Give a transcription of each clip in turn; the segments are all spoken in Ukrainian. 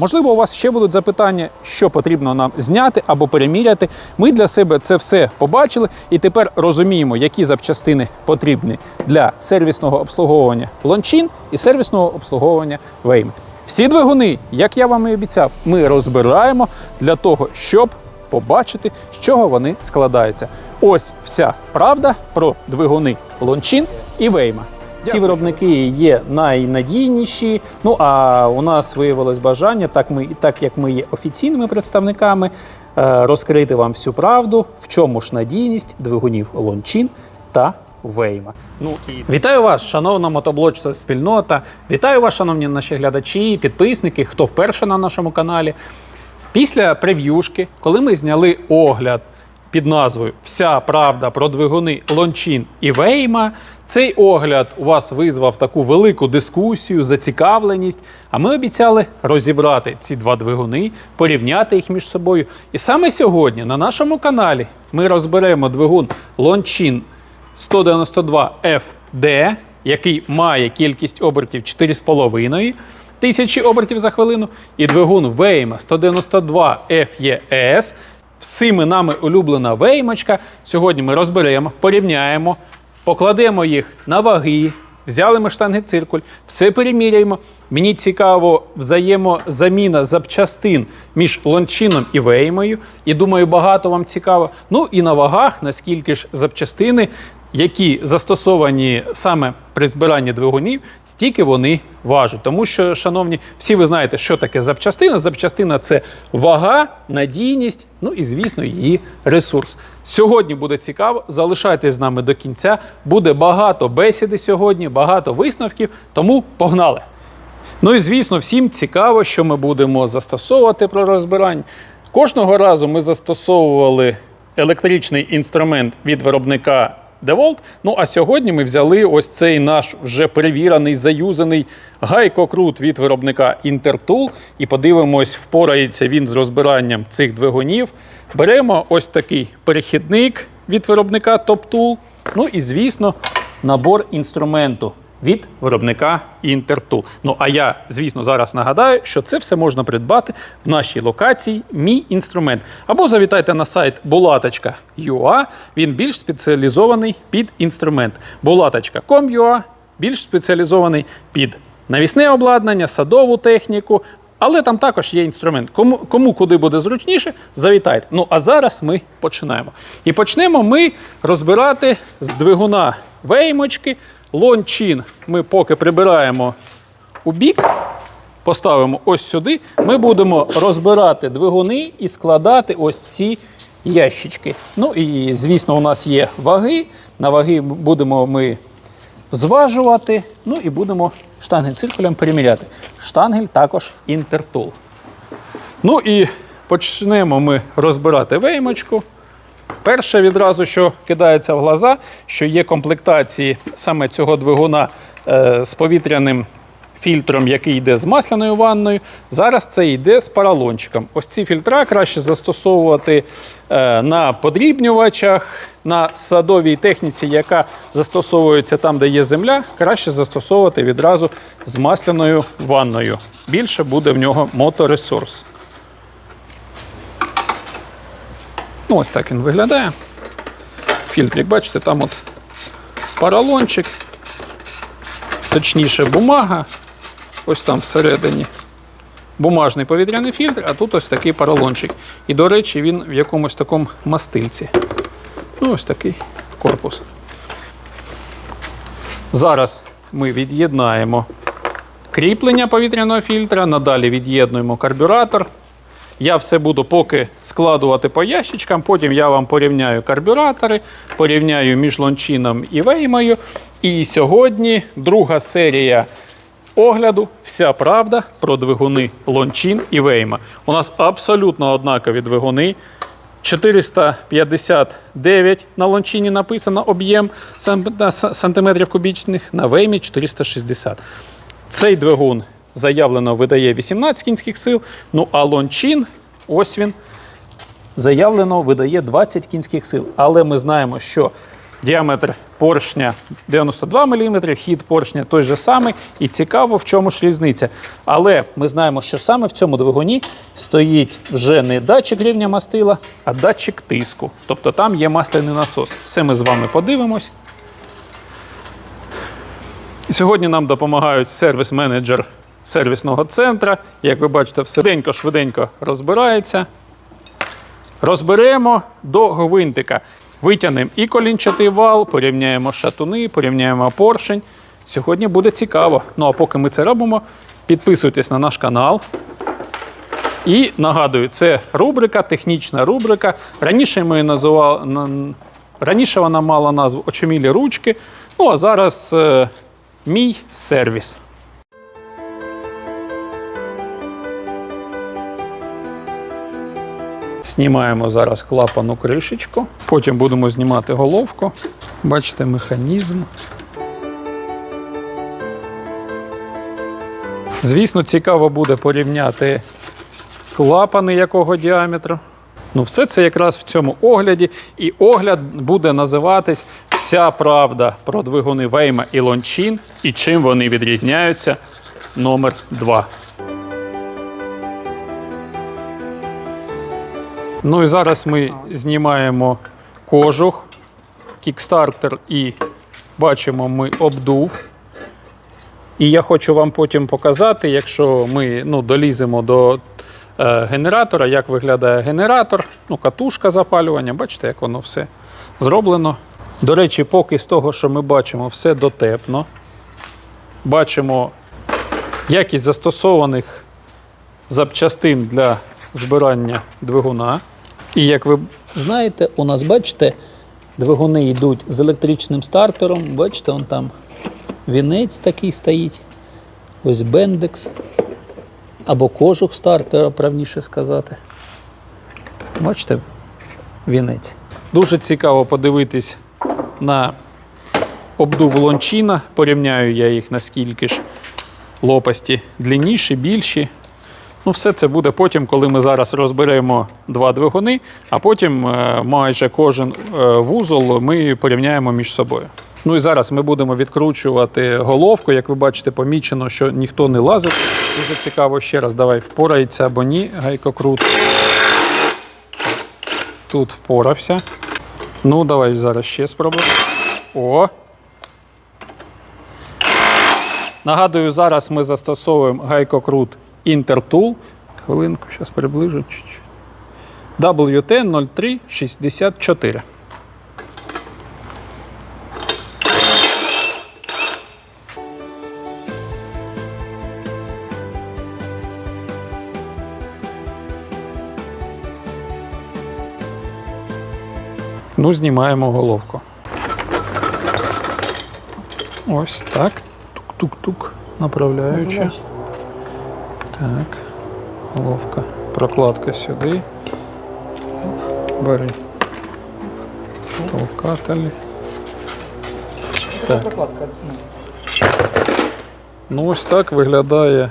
Можливо, у вас ще будуть запитання, що потрібно нам зняти або переміряти. Ми для себе це все побачили і тепер розуміємо, які запчастини потрібні для сервісного обслуговування лончин і сервісного обслуговування вейми. Всі двигуни, як я вам і обіцяв, ми розбираємо для того, щоб побачити, з чого вони складаються. Ось вся правда про двигуни лончин і вейма. Ці виробники є найнадійніші. Ну а у нас виявилось бажання, так ми так як ми є офіційними представниками, е, розкрити вам всю правду, в чому ж надійність двигунів лончин та вейма. Ну і вітаю вас, шановна мотоблочця спільнота. Вітаю вас, шановні наші глядачі, підписники, хто вперше на нашому каналі. Після прев'юшки, коли ми зняли огляд під назвою Вся правда про двигуни Лончин і Вейма, цей огляд у вас визвав таку велику дискусію, зацікавленість. А ми обіцяли розібрати ці два двигуни, порівняти їх між собою. І саме сьогодні на нашому каналі ми розберемо двигун Лончин 192 FD, який має кількість обертів 4,5 тисячі обертів за хвилину, і двигун Вейма 192 FES. Всіми нами улюблена веймочка. Сьогодні ми розберемо, порівняємо, покладемо їх на ваги. Взяли ми штанги циркуль, все переміряємо. Мені цікаво взаємозаміна запчастин між лончином і веймою. І думаю, багато вам цікаво. Ну і на вагах, наскільки ж запчастини, які застосовані саме при збиранні двигунів, стільки вони важать. Тому що, шановні, всі ви знаєте, що таке запчастина. Запчастина це вага, надійність, ну і, звісно, її ресурс. Сьогодні буде цікаво. Залишайтесь з нами до кінця. Буде багато бесіди сьогодні, багато висновків. Тому погнали! Ну і звісно, всім цікаво, що ми будемо застосовувати при розбиранні. Кожного разу ми застосовували електричний інструмент від виробника DeWalt. Ну а сьогодні ми взяли ось цей наш вже перевірений, заюзаний гайкокрут від виробника Intertool. І подивимось, впорається він з розбиранням цих двигунів. Беремо ось такий перехідник від виробника TopTool. Ну і звісно, набор інструменту від виробника Intertool. Ну а я, звісно, зараз нагадаю, що це все можна придбати в нашій локації Мій інструмент. Або завітайте на сайт bulatačka.ua, він більш спеціалізований під інструмент. bulatačka.com.ua більш спеціалізований під навісне обладнання, садову техніку. Але там також є інструмент. Кому, кому куди буде зручніше, завітайте. Ну а зараз ми починаємо. І почнемо ми розбирати з двигуна веймочки. Лончин ми поки прибираємо у бік, поставимо ось сюди. Ми будемо розбирати двигуни і складати ось ці ящички. Ну і звісно, у нас є ваги. На ваги будемо ми зважувати. Ну і будемо штангель циркулем переміряти. Штангель також інтертул. Ну і почнемо ми розбирати веймочку. Перше відразу, що кидається в глаза, що є комплектації саме цього двигуна е, з повітряним фільтром, який йде з масляною ванною. Зараз це йде з паралончиком. Ось ці фільтра краще застосовувати е, на подрібнювачах, на садовій техніці, яка застосовується там, де є земля, краще застосовувати відразу з масляною ванною. Більше буде в нього моторесурс. Ну, ось так він виглядає. Фільтр, як бачите, там от поролончик, точніше бумага. Ось там всередині бумажний повітряний фільтр, а тут ось такий поролончик. І, до речі, він в якомусь такому мастильці. Ну, ось такий корпус. Зараз ми від'єднаємо кріплення повітряного фільтра, надалі від'єднуємо карбюратор. Я все буду поки складувати по ящичкам, потім я вам порівняю карбюратори, порівняю між лончином і веймою. І сьогодні друга серія огляду Вся правда про двигуни лончин і вейма. У нас абсолютно однакові двигуни. 459 на лончині написано об'єм сантиметрів кубічних, на веймі 460. Цей двигун заявлено видає 18 кінських сил. Ну а лончин, ось він, заявлено видає 20 кінських сил. Але ми знаємо, що Діаметр поршня 92 мм, хід поршня той же самий. І цікаво, в чому ж різниця. Але ми знаємо, що саме в цьому двигуні стоїть вже не датчик рівня мастила, а датчик тиску. Тобто там є масляний насос. Все ми з вами подивимось. Сьогодні нам допомагають сервіс-менеджер сервісного центру. Як ви бачите, все швиденько розбирається. Розберемо до гвинтика. Витягнемо і колінчатий вал, порівняємо шатуни, порівняємо поршень. Сьогодні буде цікаво. Ну а поки ми це робимо, підписуйтесь на наш канал. І нагадую, це рубрика, технічна рубрика. Раніше ми називали, раніше вона мала назву Очомілі ручки. Ну а зараз е, мій сервіс. Знімаємо зараз клапану кришечку, потім будемо знімати головку. Бачите механізм. Звісно, цікаво буде порівняти клапани якого діаметру. Ну, все це якраз в цьому огляді. І огляд буде називатись Вся правда про двигуни Вейма і Лончин і чим вони відрізняються номер 2. Ну і зараз ми знімаємо кожух, кікстартер і бачимо ми обдув. І я хочу вам потім показати, якщо ми ну, доліземо до е, генератора, як виглядає генератор, ну, катушка запалювання, бачите, як воно все зроблено. До речі, поки з того, що ми бачимо, все дотепно. Бачимо якість застосованих запчастин для збирання двигуна. І як ви знаєте, у нас, бачите, двигуни йдуть з електричним стартером. Бачите, он там вінець такий стоїть. Ось бендекс. Або кожух стартера, правніше сказати. Бачите, вінець. Дуже цікаво подивитись на обдув лончина. Порівняю я їх наскільки ж лопасті длинніші, більші. Ну, все це буде потім, коли ми зараз розберемо два двигуни, а потім е, майже кожен е, вузол ми порівняємо між собою. Ну і зараз ми будемо відкручувати головку. Як ви бачите, помічено, що ніхто не лазить. Дуже цікаво ще раз. Давай впорається або ні, гайкокрут. Тут впорався. Ну, давай зараз ще спробуємо. О! Нагадую, зараз ми застосовуємо гайкокрут Intertool. Хвилинку, зараз приближу. WT 0364. Ну, знімаємо головку. Ось так. Тук-тук-тук. Направляючи. Так. Головка. Прокладка сюди. Бери. Толкатель. Так. Ну, ось так виглядає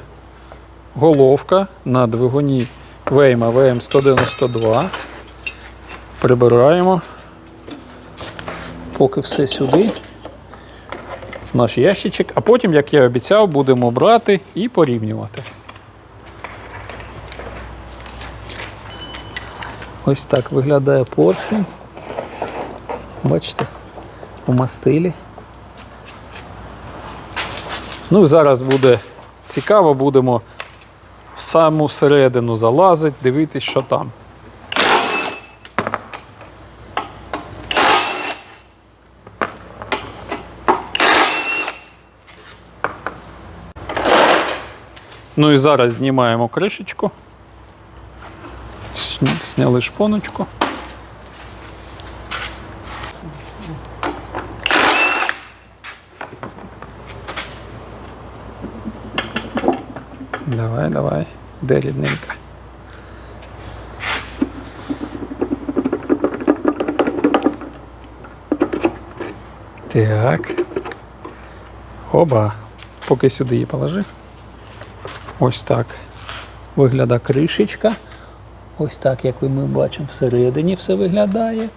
головка на двигуні Вейма VM192. Прибираємо. Поки все сюди. Наш ящичок, а потім, як я обіцяв, будемо брати і порівнювати. Ось так виглядає поршень. Бачите, у мастилі. Ну і зараз буде цікаво, будемо в саму середину залазити, дивитись, що там. Ну і зараз знімаємо кришечку. Сня- Сняли шпоночку. Давай, давай. Де рідненька? Так. Оба. Поки сюди її положи. Ось так виглядає кришечка. Ось так, як ми бачимо, всередині все виглядає.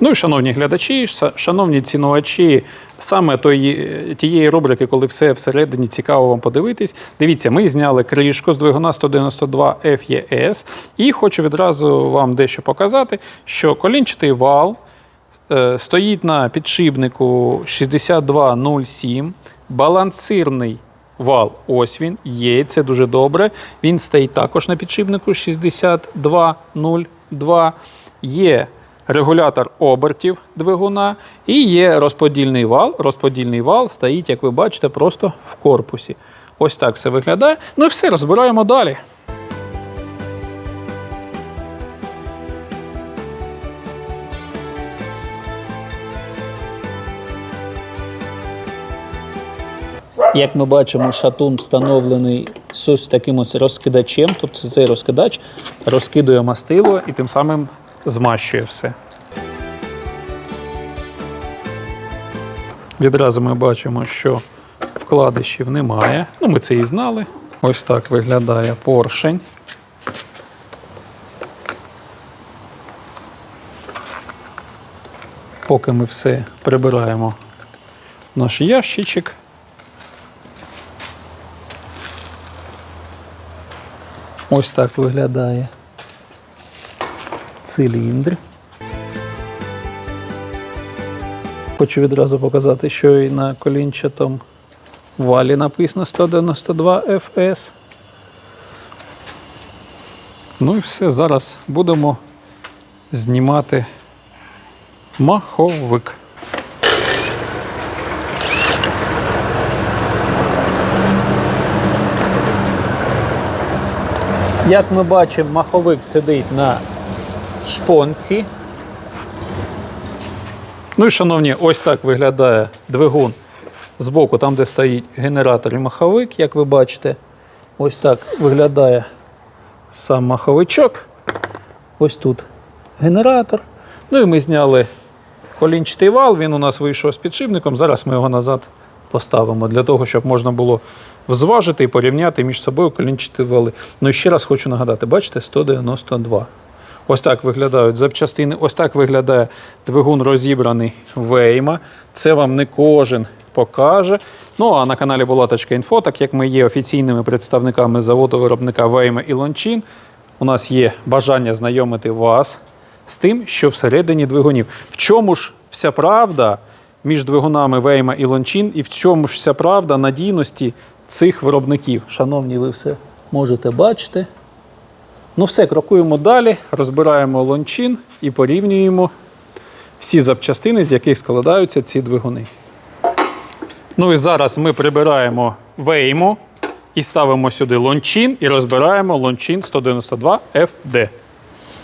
Ну і шановні глядачі, шановні цінувачі, саме тої, тієї рубрики, коли все всередині цікаво вам подивитись. Дивіться, ми зняли кришку з двигуна 192 FES і хочу відразу вам дещо показати, що колінчатий вал е, стоїть на підшипнику 6207, балансирний вал, ось він, є, це дуже добре. Він стоїть також на підшипнику 6202. Є регулятор обертів двигуна і є розподільний вал. Розподільний вал стоїть, як ви бачите, просто в корпусі. Ось так все виглядає. Ну і все, розбираємо далі. Як ми бачимо, шатун встановлений з таким ось розкидачем. Тобто цей розкидач розкидує мастило і тим самим змащує все. Відразу ми бачимо, що вкладишів немає. Ну, ми це і знали. Ось так виглядає поршень. Поки ми все прибираємо в наш ящичок. Ось так виглядає циліндр. Хочу відразу показати, що і на колінчатому валі написано 192 FS. Ну і все, зараз будемо знімати маховик. Як ми бачимо, маховик сидить на шпонці. Ну і, шановні, ось так виглядає двигун збоку, там, де стоїть генератор і маховик, як ви бачите. Ось так виглядає сам маховичок. Ось тут генератор. Ну і ми зняли колінчатий вал, він у нас вийшов з підшипником. Зараз ми його назад поставимо для того, щоб можна було взважити і порівняти між собою колінчаті вали. Ну і ще раз хочу нагадати, бачите, 192. Ось так виглядають запчастини. Ось так виглядає двигун розібраний Вейма. Це вам не кожен покаже. Ну а на каналі Булаточка.Інфо, так як ми є офіційними представниками заводу виробника Вейма і Лончин, у нас є бажання знайомити вас з тим, що всередині двигунів. В чому ж вся правда між двигунами Вейма і Лончин, і в чому ж вся правда надійності цих виробників? Шановні, ви все можете бачити. Ну все, крокуємо далі, розбираємо лончин і порівнюємо всі запчастини, з яких складаються ці двигуни. Ну і зараз ми прибираємо вейму і ставимо сюди лончин і розбираємо лончин 192 FD.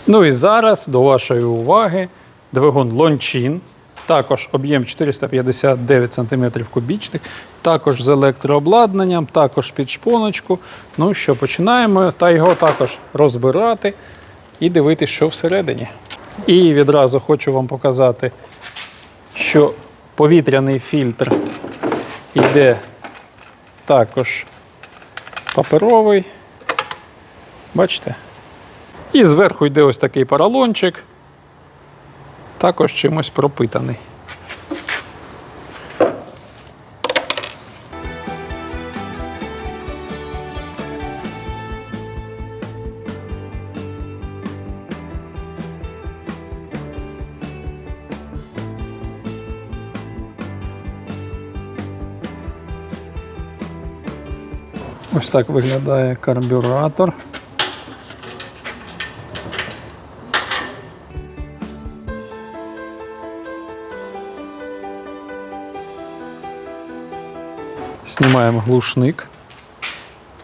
Ну і зараз до вашої уваги двигун лончин. Також об'єм 459 см кубічних, також з електрообладнанням, також під шпоночку. Ну що, починаємо та його також розбирати і дивитися, що всередині. І відразу хочу вам показати, що повітряний фільтр йде також паперовий. Бачите? І зверху йде ось такий поролончик також чимось пропитаний. Ось так виглядає карбюратор. Знімаємо глушник.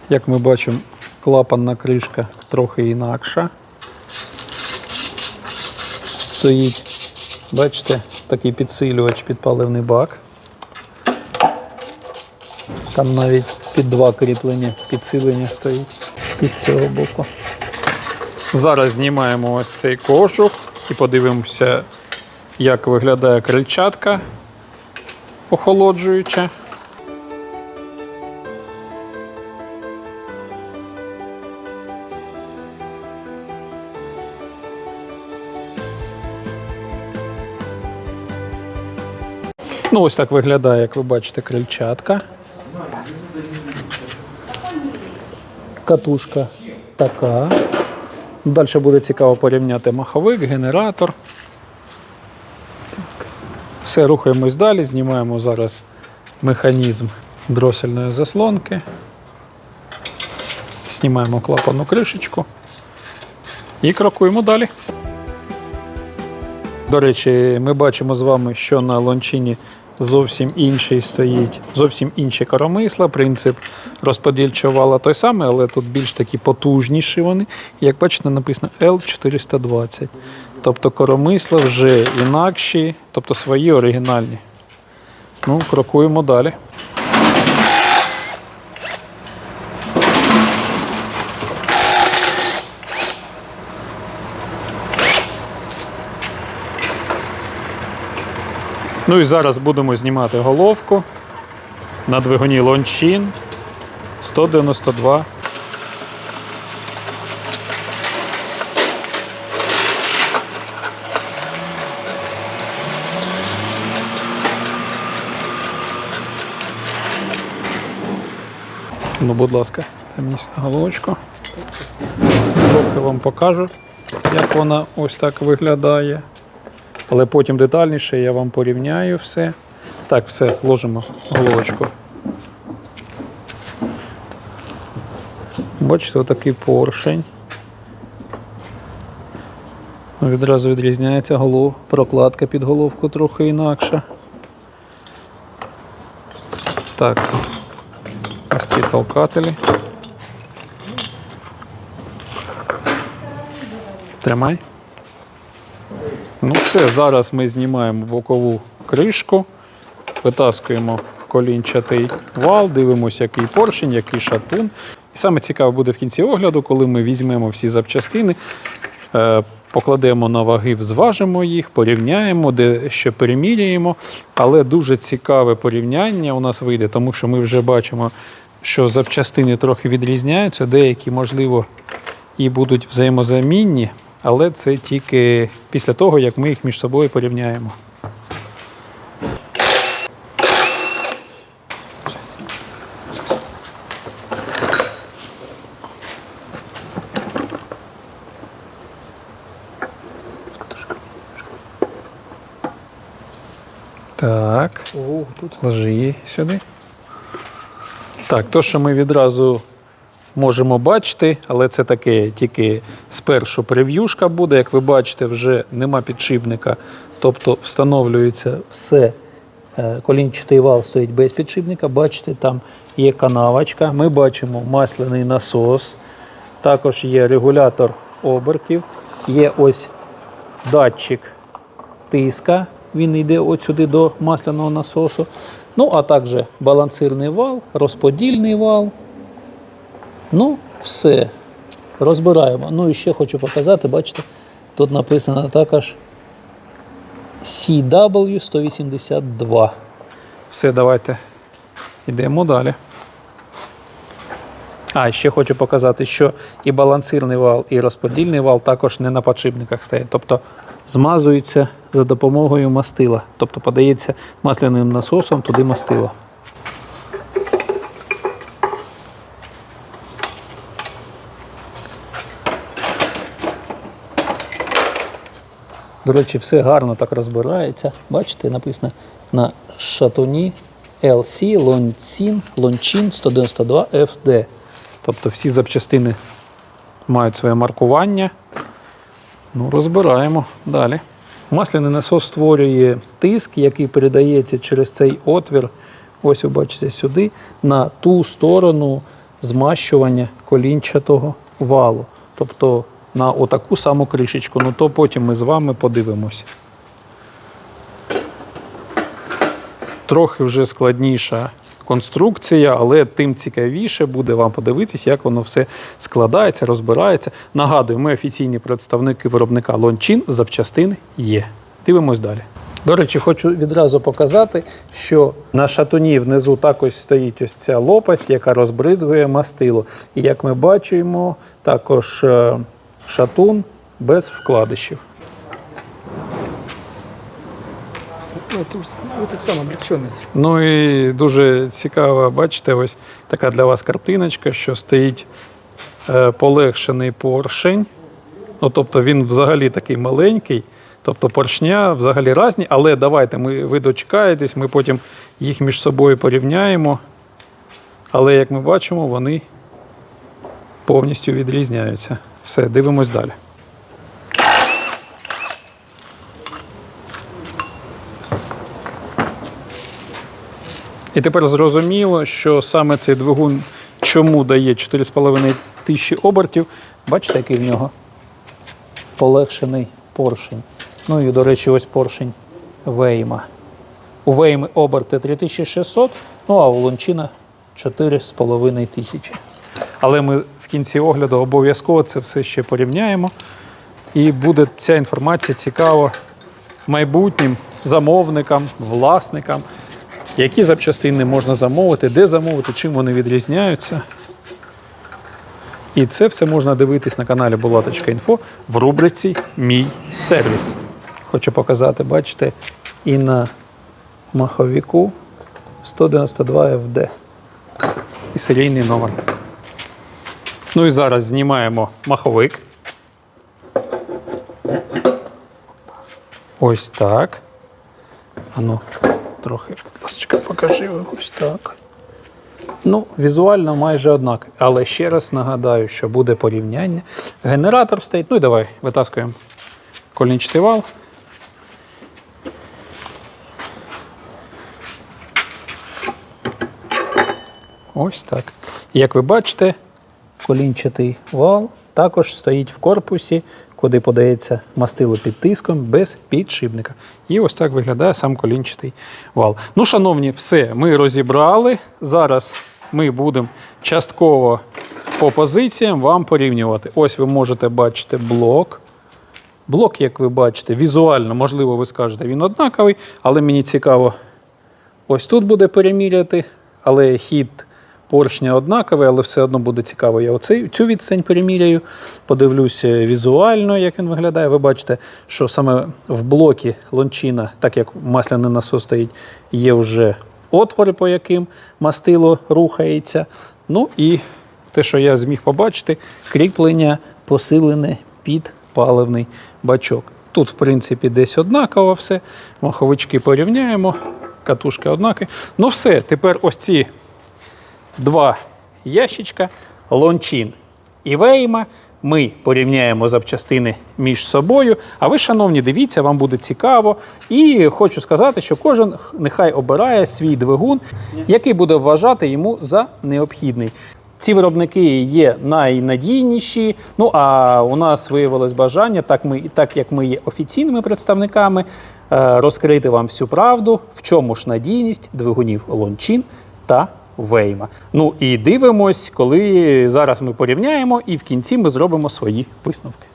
Як ми бачимо, клапанна кришка трохи інакша. Стоїть, бачите, такий підсилювач під паливний бак. Там навіть під два кріплення підсилення стоїть і з цього боку. Зараз знімаємо ось цей кожух і подивимося, як виглядає крильчатка охолоджуюча. Ну, ось так виглядає, як ви бачите, крильчатка. Катушка така. Далі буде цікаво порівняти маховик, генератор. Все, рухаємось далі, знімаємо зараз механізм дросельної заслонки. Знімаємо клапану кришечку і крокуємо далі. До речі, ми бачимо з вами, що на лончині зовсім інший стоїть, зовсім інші коромисла. Принцип розподільчого вала той самий, але тут більш такі потужніші вони. Як бачите, написано L420. Тобто коромисла вже інакші, тобто свої оригінальні. Ну, крокуємо далі. Ну і зараз будемо знімати головку на двигуні Лончин 192. Ну, будь ласка, мені головочку. Трохи вам покажу, як вона ось так виглядає. Але потім детальніше я вам порівняю все. Так, все, ложимо головочку. Бачите, отакий поршень. Відразу відрізняється голов, прокладка під головку трохи інакша. Так, ось ці толкателі. Тримай. Ну все, зараз ми знімаємо бокову кришку, витаскуємо колінчатий вал, дивимося, який поршень, який шатун. І саме цікаве буде в кінці огляду, коли ми візьмемо всі запчастини, е, покладемо на ваги, зважимо їх, порівняємо, де що переміряємо. Але дуже цікаве порівняння у нас вийде, тому що ми вже бачимо, що запчастини трохи відрізняються, деякі, можливо, і будуть взаємозамінні, але це тільки після того, як ми їх між собою порівняємо. Так, тут ложи її сюди. Так, то, що ми відразу можемо бачити, але це таке тільки спершу прев'юшка буде. Як ви бачите, вже нема підшипника. Тобто встановлюється все. Е, Колінчатий вал стоїть без підшипника. Бачите, там є канавочка. Ми бачимо масляний насос. Також є регулятор обертів. Є ось датчик тиска. Він йде от сюди до масляного насосу. Ну, а також балансирний вал, розподільний вал. Ну, все. Розбираємо. Ну і ще хочу показати, бачите, тут написано також CW182. все, давайте йдемо далі. А, ще хочу показати, що і балансирний вал, і розподільний вал також не на подшипниках стоять. Тобто змазуються за допомогою мастила. Тобто подається масляним насосом туди мастило. До речі, все гарно так розбирається. Бачите, написано на шатуні LC Лончин 192 FD. Тобто всі запчастини мають своє маркування. Ну, розбираємо далі. Масляний насос створює тиск, який передається через цей отвір. Ось ви бачите сюди, на ту сторону змащування колінчатого валу. Тобто на отаку саму кришечку. Ну то потім ми з вами подивимося. Трохи вже складніша конструкція, але тим цікавіше буде вам подивитися, як воно все складається, розбирається. Нагадую, ми офіційні представники виробника Лончин, запчастин є. Дивимось далі. До речі, хочу відразу показати, що на шатуні внизу також стоїть ось ця лопасть, яка розбризгує мастило. І як ми бачимо, також е, шатун без вкладишів. Ну, вот это сам облегченный. Ну і дуже цікаво, бачите, ось така для вас картиночка, що стоїть е, полегшений поршень. Ну, тобто він взагалі такий маленький, тобто поршня взагалі різні, але давайте ми, ви дочекаєтесь, ми потім їх між собою порівняємо. Але як ми бачимо, вони повністю відрізняються. Все, дивимось далі. І тепер зрозуміло, що саме цей двигун чому дає 4,5 тисячі обертів. Бачите, який в нього полегшений поршень. Ну і, до речі, ось поршень Вейма. У Вейми оберти 3600, ну а у Лончина 4,5 тисячі. Але ми в кінці огляду обов'язково це все ще порівняємо. І буде ця інформація цікава майбутнім замовникам, власникам, які запчастини можна замовити, де замовити, чим вони відрізняються. І це все можна дивитись на каналі Булаточка.Інфо в рубриці Мій сервіс. Хочу показати, бачите, і на маховіку 192 FD. І серійний номер. Ну і зараз знімаємо маховик. Ось так. Ану, трохи, будь покажи ось так. Ну, візуально майже однак. Але ще раз нагадаю, що буде порівняння. Генератор стоїть. Ну і давай витаскуємо колінчатий вал. Ось так. Як ви бачите, колінчатий вал також стоїть в корпусі, куди подається мастило під тиском без підшипника. І ось так виглядає сам колінчатий вал. Ну, шановні, все, ми розібрали. Зараз ми будемо частково по позиціям вам порівнювати. Ось ви можете бачити блок. Блок, як ви бачите, візуально, можливо, ви скажете, він однаковий, але мені цікаво, ось тут буде переміряти, але хід поршня однаковий, але все одно буде цікаво. Я оцей, цю відстань переміряю, подивлюся візуально, як він виглядає. Ви бачите, що саме в блокі лончина, так як масляний насос стоїть, є вже отвори, по яким мастило рухається. Ну і те, що я зміг побачити, кріплення посилене під паливний бачок. Тут, в принципі, десь однаково все. Маховички порівняємо, катушки однакові. Ну все, тепер ось ці два ящичка лончин і вейма. Ми порівняємо запчастини між собою. А ви, шановні, дивіться, вам буде цікаво. І хочу сказати, що кожен нехай обирає свій двигун, який буде вважати йому за необхідний. Ці виробники є найнадійніші. Ну а у нас виявилось бажання, так ми так як ми є офіційними представниками, е, розкрити вам всю правду, в чому ж надійність двигунів Лончин та Вейма. Ну і дивимось, коли зараз ми порівняємо, і в кінці ми зробимо свої висновки.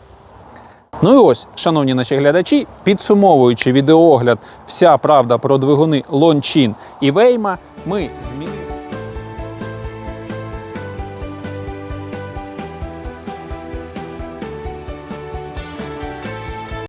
Ну і ось, шановні наші глядачі, підсумовуючи відеоогляд, вся правда про двигуни Лончин і Вейма, ми змінили.